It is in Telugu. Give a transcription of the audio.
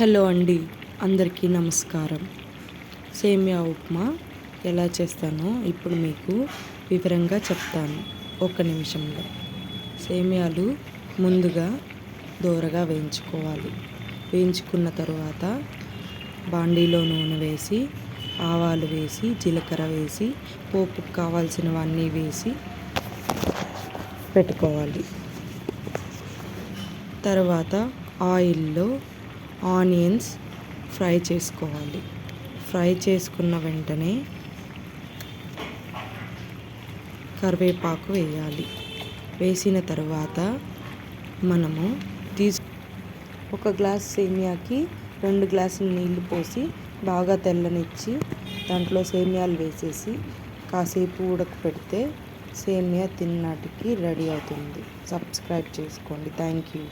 హలో అండి అందరికీ నమస్కారం. సేమియా ఉప్మా ఎలా చేస్తానో ఇప్పుడు మీకు వివరంగా చెప్తాను. ఒక నిమిషంలో. సేమియాలు ముందుగా దోరగా వేయించుకోవాలి. వేయించుకున్న తర్వాత బాండీలో నూనె వేసి ఆవాలు వేసి జీలకర్ర వేసి పోపుకు కావాల్సినవన్నీ వేసి పెట్టుకోవాలి. తర్వాత ఆయిల్లో ఆనియన్స్ ఫ్రై చేసుకోవాలి. ఫ్రై చేసుకున్న వెంటనే కరివేపాకు వేయాలి. వేసిన తర్వాత మనము తీసు ఒక గ్లాస్ సేమియాకి రెండు గ్లాసులు నీళ్ళు పోసి బాగా తెల్లనిచ్చి దాంట్లో సేమియాలు వేసేసి కాసేపు ఉడకపెడితే సేమియా తిన్నాటికి రెడీ అవుతుంది. సబ్స్క్రైబ్ చేసుకోండి. Thank you.